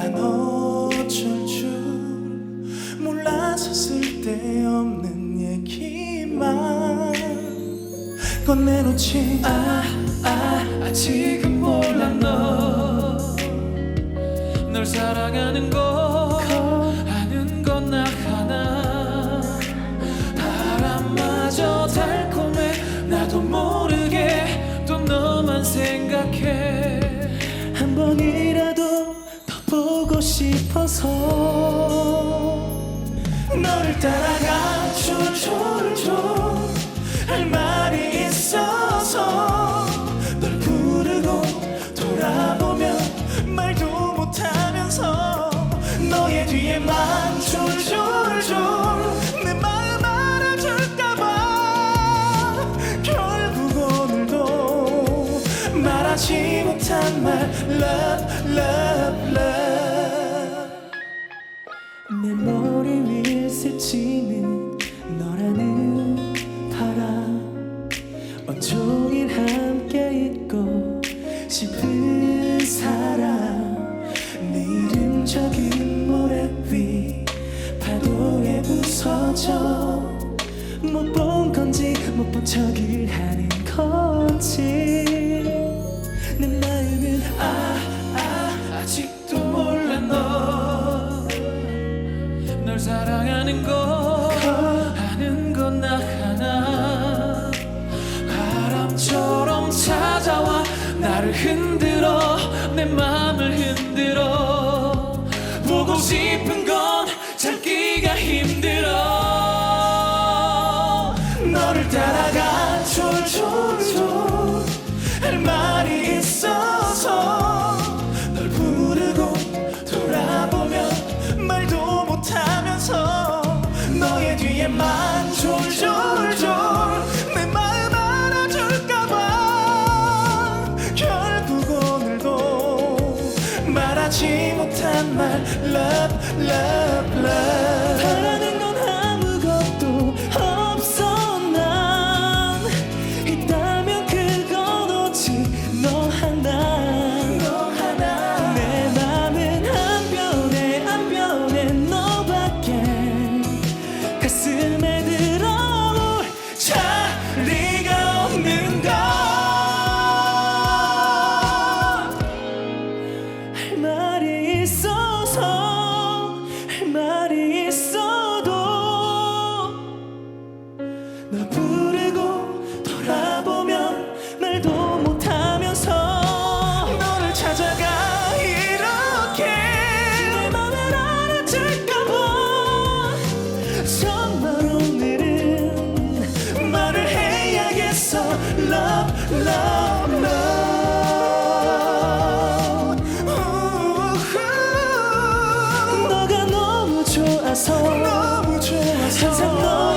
난 어쩔 줄 몰라서 쓸데없는 얘기만 꺼내놓지. 아, 아, 아 지금 몰라 너널 사랑하는 거 아는 건 나 하나. 바람마저 달콤해. 나도 모르게 또 너만 생각해. 한 번이 싶어서 너를 따라가 줄줄줄 할 말이 있어서 널 부르고 돌아보면 말도 못하면서 너의 뒤에만 줄줄줄 내 마음 알아줄까봐 결국 오늘도 말하지 못한 말 love love 내 머리 위에 스치는 너라는 바람. 온종일 함께 있고 싶은 사람. 내 이름 적은 사랑하는 거 아는 건 나 하나. 바람처럼 찾아와 나를 흔들어 내 맘을 흔들어. 보고 싶은 건 참기가 힘 love love 있어 Love, love, love oh, oh, oh. 너가 너무 좋아서 너무 좋아서 항상 너